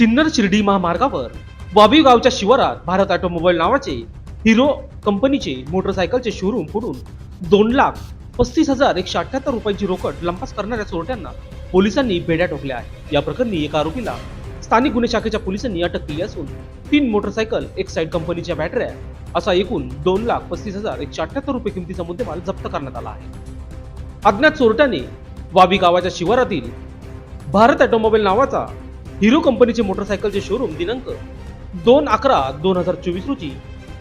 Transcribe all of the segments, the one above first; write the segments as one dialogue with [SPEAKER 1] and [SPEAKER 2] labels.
[SPEAKER 1] सिन्नर शिर्डी महामार्गावर वाबी गावच्या शिवारात भारत ऑटोमोबाईल नावाचे हिरो कंपनीचे मोटरसायकलचे शोरूम फोडून दोन लाख पस्तीस हजार एकशे अठ्याहत्तर रुपयांची रोकड लंपास करणाऱ्या चोरट्यांना पोलिसांनी बेड्या ठोकल्या आहेत. या प्रकरणी एका आरोपीला स्थानिक गुन्हे शाखेच्या पोलिसांनी अटक केली असून तीन मोटरसायकल एक साईड कंपनीच्या बॅटऱ्या असा एकूण दोन लाख पस्तीस हजार एकशे अठ्याहत्तर रुपये किमतीचा मुद्देमाल जप्त करण्यात आला आहे. अज्ञात चोरट्याने वाबी गावाच्या शिवारातील भारत ऑटोमोबाईल नावाचा हिरो कंपनीचे मोटरसायकलचे शोरूम दिनांक दोन अकरा दोन हजार चोवीस रोजी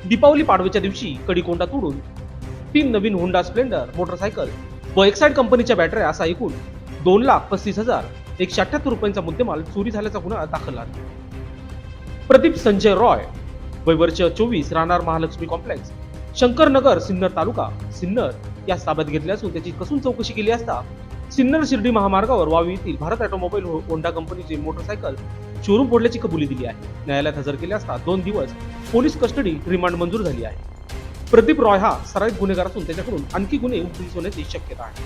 [SPEAKER 1] दीपावली पाडव्याच्या दिवशी कडीकोंडा तोडून तीन नवीन होंडा स्प्लेंडर मोटरसायकल व एक्साइड कंपनीच्या बॅटऱ्या असा एकूण दोन लाख पस्तीस हजार एकशे अठ्ठ्याहत्तर रुपयांचा मुद्देमाल चोरी झाल्याचा गुन्हा दाखल आहे प्रदीप संजय रॉय वैवर्ष चोवीस राहणार महालक्ष्मी कॉम्प्लेक्स शंकरनगर सिन्नर तालुका सिन्नर या ताब्यात घेतले असून त्याची कसून चौकशी केली असता सिन्नर शिर्डी महामार्गावर वावी येथील भारत ऑटोमोबाईल हो- होंडा कंपनीचे मोटरसायकल शोरूम फोडल्याची कबुली दिली आहे. न्यायालयात हजर केले असता दोन दिवस पोलीस कस्टडी रिमांड मंजूर झाली आहे. प्रदीप रॉय हा सराईत गुन्हेगार असून त्याच्याकडून आणखी गुन्हे उघडकीस होण्याची शक्यता आहे.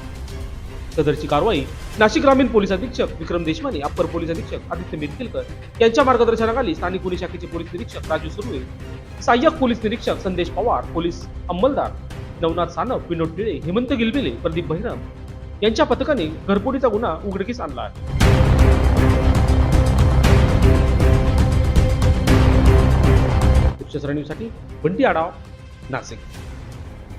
[SPEAKER 1] सदरची कारवाई नाशिक ग्रामीण पोलीस अधीक्षक विक्रम देशमाने अप्पर पोलीस अधीक्षक आदित्य मेदकेलकर यांच्या मार्गदर्शनाखाली स्थानिक गुन्हे शाखेचे पोलीस निरीक्षक राजू सुर्वे सहाय्यक पोलीस निरीक्षक संदेश पवार पोलीस अंमलदार नवनाथ सानप विनोद टिळे हेमंत गिलबिले प्रदीप बहिरम यांच्या पथकाने घरफोडीचा गुन्हा उघडकीस आणला आहे. उच्च बंटी आढाव नाशिक.